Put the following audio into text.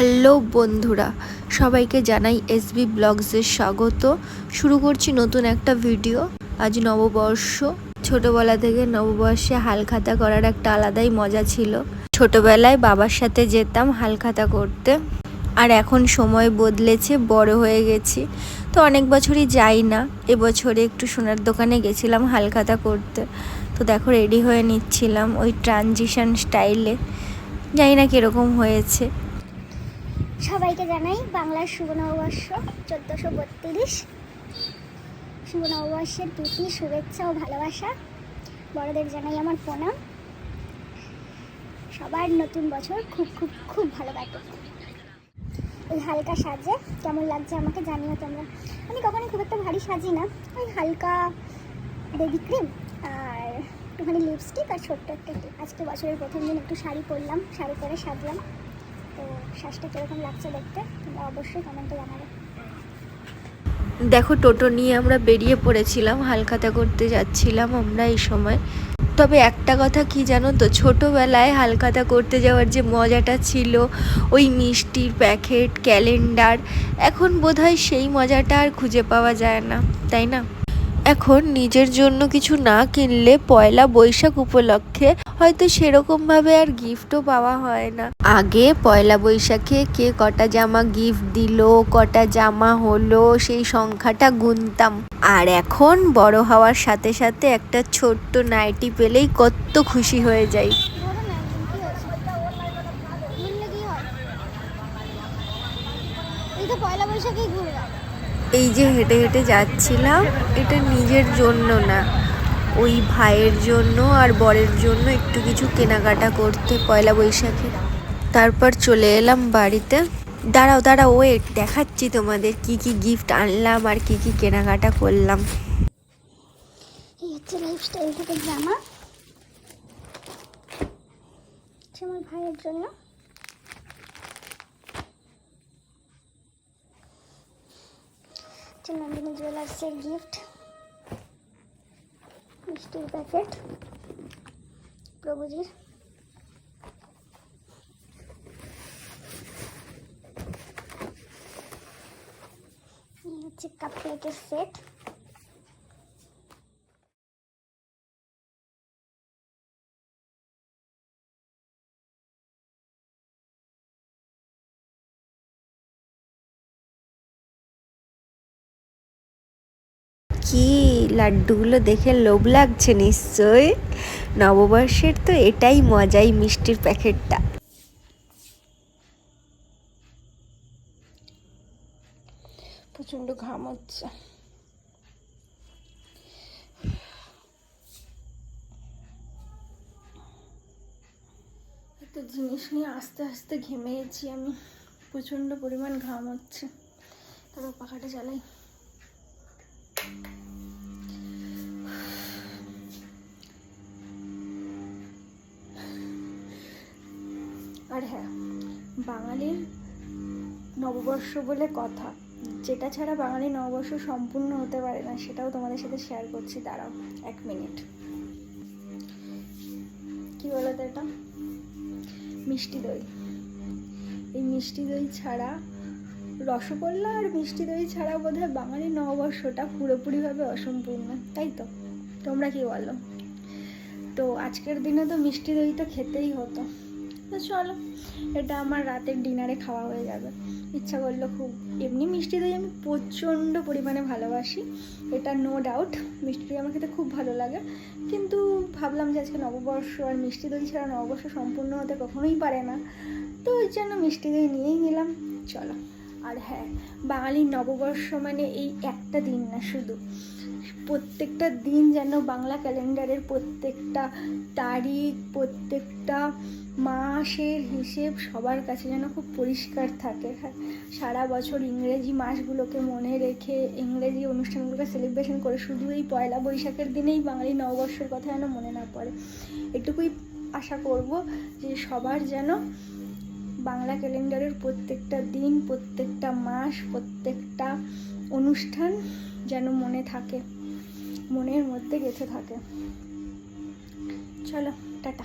Hello বন্ধুরা, সবাইকে জানাই এসবি ব্লগসের স্বাগত। শুরু করছি নতুন একটা ভিডিও। আজ নববর্ষ। ছোটবেলা থেকে নববর্ষে হালখাতা করার একটা আলাদাই মজা ছিল। ছোটবেলায় বাবার সাথে যেতাম হালখাতা করতে। আর এখন সময় বদলেছে, বড় হয়ে গেছি। তো অনেক বছরই যাই না এবছরে একটু সোনার দোকানে গেছিলাম হালখাতা করতে। তো দেখো রেডি হয়ে নিচ্ছিলাম ওই ট্রানজিশন স্টাইলে জানি না কীরকম হয়েছে। সবাইকে জানাই বাংলার শুভ নববর্ষ চোদ্দোশো বত্রিশ। শুভ নববর্ষের প্রীতি, শুভেচ্ছা ও ভালোবাসা। বড়দের জানাই আমার প্রণাম। সবার নতুন বছর খুব খুব খুব ভালো কাটুক। এই হালকা সাজে কেমন লাগছে আমাকে জানিও তোমরা। আমি কখনোই খুব একটা ভারী সাজি না। ওই হালকা বেবি ক্রিম আর একটুখানি লিপস্টিক আর ছোট্ট একটা আজকে বছরের প্রথম দিন একটু শাড়ি পরলাম, শাড়ি পরে সাজলাম। শ্বাসটা লাগছে দেখতে? তোমরা অবশ্যই কমেন্টে জানাবে। দেখো, টোটো নিয়ে আমরা বেরিয়ে পড়েছিলাম, হালখাতা করতে যাচ্ছিলাম আমরা এই সময়। তবে একটা কথা কি জানো তো, ছোটোবেলায় হালখাতা করতে যাওয়ার যে মজাটা ছিল, ওই মিষ্টির প্যাকেট, ক্যালেন্ডার, এখন বোধহয় সেই মজাটা আর খুঁজে পাওয়া যায় না, তাই না? এখন নিজের জন্য কিছু না কিনলে পয়লা বৈশাখ উপলক্ষে হয়তো সেরকমভাবে আর গিফটও পাওয়া হয় না। আগে পয়লা বৈশাখে কে কটা জামা গিফট দিল, কটা জামা হলো, সেই সংখ্যাটা গুনতাম। আর এখন বড় হওয়ার সাথে সাথে একটা ছোট্ট নাইটি পেলেই কত খুশি হয়ে যাই। পয়লা বৈশাখেই ঘুরলাম। এই যে হেঁটে হেঁটে যাচ্ছিলাম, এটা নিজের জন্য না। ওই ভাইয়ের জন্য আর বরের জন্য একটু কিছু কেনাকাটা করতে, পয়লা বৈশাখে। তারপর চলে এলাম বাড়িতে। দাঁড়াও দাঁড়াও ওয়েট দেখাচ্ছি তোমাদের কি কি গিফট আনলাম আর কি কি কেনাকাটা করলাম। জামা। ভাইয়ের জন্য। হচ্ছে নন্দিনী জুয়েলার্সের গিফট মিষ্টির প্যাকেট প্রভুজির। হচ্ছে কাপ প্লেটের সেট কি লাড্ডুগুলো দেখে লোভ লাগছে নিশ্চয়? নববর্ষের তো এটাই মজাই মিষ্টির প্যাকেটটা। প্রচণ্ড ঘাম হচ্ছে। জিনিস নিয়ে আস্তে আস্তে ঘেমে গেছি আমি। প্রচণ্ড পরিমাণ ঘাম হচ্ছে। তারপর পাখাটা চালাই। আর হ্যাঁ বাঙালির নববর্ষ বলে কথা, যেটা ছাড়া বাঙালি নববর্ষ সম্পূর্ণ হতে পারে না, সেটাও তোমাদের সাথে শেয়ার করছি, দাঁড়াও এক মিনিট কি বলো তো এটা? মিষ্টি দই। এই মিষ্টি দই ছাড়া রসগোল্লা আর মিষ্টি দই ছাড়া বোধহয় বাঙালি নববর্ষটা পুরোপুরিভাবে অসম্পূর্ণ, তাই তো? তোমরা কি বলো? তো আজকের দিনে তো মিষ্টি দই তো খেতেই হতো। তো চলো, এটা আমার রাতের ডিনারে খাওয়া হয়ে যাবে। ইচ্ছা করল খুব। এমনি মিষ্টি দই আমি প্রচণ্ড পরিমাণে ভালোবাসি, এটা নো ডাউট মিষ্টি দই আমার খেতে খুব ভালো লাগে। কিন্তু ভাবলাম যে আজকে নববর্ষ আর মিষ্টি দই ছাড়া নববর্ষ সম্পূর্ণ হতে কখনোই পারে না। তো ওই জন্য মিষ্টি দই নিয়েই নিলাম। চলো। আর হ্যাঁ বাঙালির নববর্ষ মানে এই একটা দিন না শুধু। প্রত্যেকটা দিন যেন বাংলা ক্যালেন্ডারের প্রত্যেকটা তারিখ, প্রত্যেকটা মাসের হিসেব সবার কাছে যেন খুব পরিষ্কার থাকে। হ্যাঁ সারা বছর ইংরেজি মাসগুলোকে মনে রেখে ইংরেজি অনুষ্ঠানগুলোকে সেলিব্রেশন করে শুধু এই পয়লা বৈশাখের দিনেই বাঙালি নববর্ষের কথা যেন মনে না পড়ে। এটুকুই আশা করব যে সবার যেন বাংলা ক্যালেন্ডারের প্রত্যেকটা দিন, প্রত্যেকটা মাস, প্রত্যেকটা অনুষ্ঠান যেন মনে থাকে, মনের মধ্যে গেঁথে থাকে। চলো, টাটা।